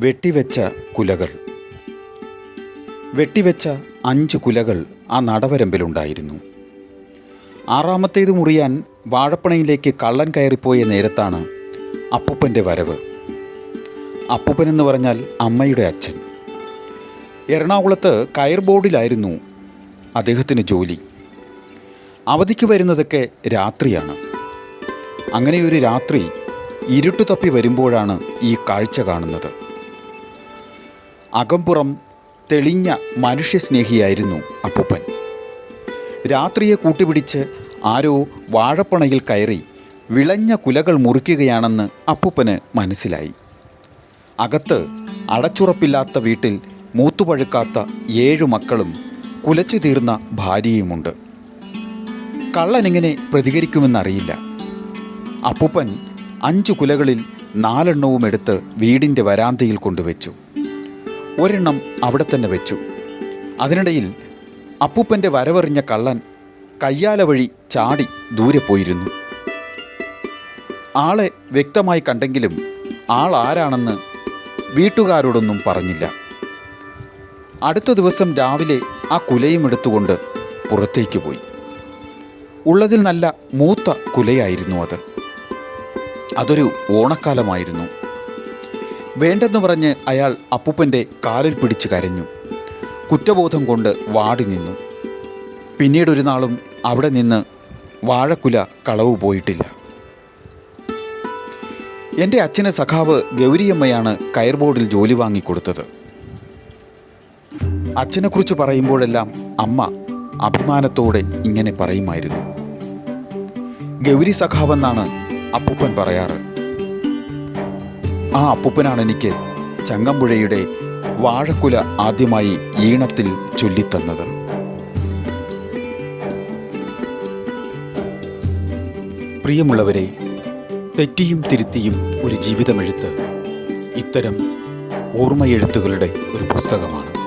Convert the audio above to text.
വെട്ടിവെച്ച കുലകൾ. വെട്ടിവെച്ച അഞ്ച് കുലകൾ ആ നടവരമ്പിലുണ്ടായിരുന്നു. ആറാമത്തേത് മുറിയാൻ വാഴപ്പണയിലേക്ക് കള്ളൻ കയറിപ്പോയ നേരത്താണ് അപ്പൂപ്പന്റെ വരവ്. അപ്പൂപ്പൻ എന്ന് പറഞ്ഞാൽ അമ്മയുടെ അച്ഛൻ. എറണാകുളത്ത് കയർ ബോർഡിലായിരുന്നു അദ്ദേഹത്തിന് ജോലി. അവധിക്ക് വരുന്നതൊക്കെ രാത്രിയാണ്. അങ്ങനെയൊരു രാത്രി ഇരുട്ടു തപ്പി വരുമ്പോഴാണ് ഈ കാഴ്ച കാണുന്നത്. അകംപുറം തെളിഞ്ഞ മനുഷ്യസ്നേഹിയായിരുന്നു അപ്പൂപ്പൻ. രാത്രിയെ കൂട്ടിപിടിച്ച് ആരോ വാഴപ്പണയിൽ കയറി വിളഞ്ഞ കുലകൾ മുറിക്കുകയാണെന്ന് അപ്പൂപ്പന് മനസ്സിലായി. അകത്ത് അടച്ചുറപ്പില്ലാത്ത വീട്ടിൽ മൂത്തുപഴുക്കാത്ത ഏഴു മക്കളും കുലച്ചു തീർന്ന ഭാര്യയുമുണ്ട്. കള്ളനെങ്ങനെ പ്രതികരിക്കുമെന്നറിയില്ല. അപ്പൂപ്പൻ അഞ്ചു കുലകളിൽ നാലെണ്ണവും എടുത്ത് വീടിന്റെ വരാന്തയിൽ കൊണ്ടുവച്ചു. ഒരെണ്ണം അവിടെ തന്നെ വെച്ചു. അതിനിടയിൽ അപ്പൂപ്പന്റെ വരവറിഞ്ഞ കള്ളൻ കയ്യാല വഴി ചാടി ദൂരെ പോയിരുന്നു. ആളെ വ്യക്തമായി കണ്ടെങ്കിലും ആൾ ആരാണെന്ന് വീട്ടുകാരോടൊന്നും പറഞ്ഞില്ല. അടുത്ത ദിവസം രാവിലെ ആ കുലയും എടുത്തുകൊണ്ട് പുറത്തേക്ക് പോയി. ഉള്ളതിൽ നല്ല മൂത്ത കുലയായിരുന്നു അത്. അതൊരു ഓണക്കാലമായിരുന്നു. വേണ്ടെന്ന് പറഞ്ഞ് അയാൾ അപ്പൂപ്പന്റെ കാലിൽ പിടിച്ച് കരഞ്ഞു. കുറ്റബോധം കൊണ്ട് വാടി നിന്നു. പിന്നീടൊരു നാളും അവിടെ നിന്ന് വാഴക്കുല കളവ് പോയിട്ടില്ല. എന്റെ അച്ഛന് സഖാവ് ഗൗരിയമ്മയാണ് കയർ ബോർഡിൽ ജോലി വാങ്ങിക്കൊടുത്തത് അച്ഛനെക്കുറിച്ച് പറയുമ്പോഴെല്ലാം അമ്മ അഭിമാനത്തോടെ ഇങ്ങനെ പറയുമായിരുന്നു. ഗൗരി സഖാവെന്നാണ് അപ്പൂപ്പൻ പറയാറ്. ആ അപ്പൂപ്പനാണ് എനിക്ക് ചങ്ങമ്പുഴയുടെ വാഴക്കുല ആദ്യമായി ഈണത്തിൽ ചൊല്ലിത്തന്നത്. പ്രിയമുള്ളവരെ തെറ്റിയും തിരുത്തിയും ഒരു ജീവിതമെഴുത്ത്. ഇത്തരം ഓർമ്മയെഴുത്തുകളുടെ ഒരു പുസ്തകമാണ്.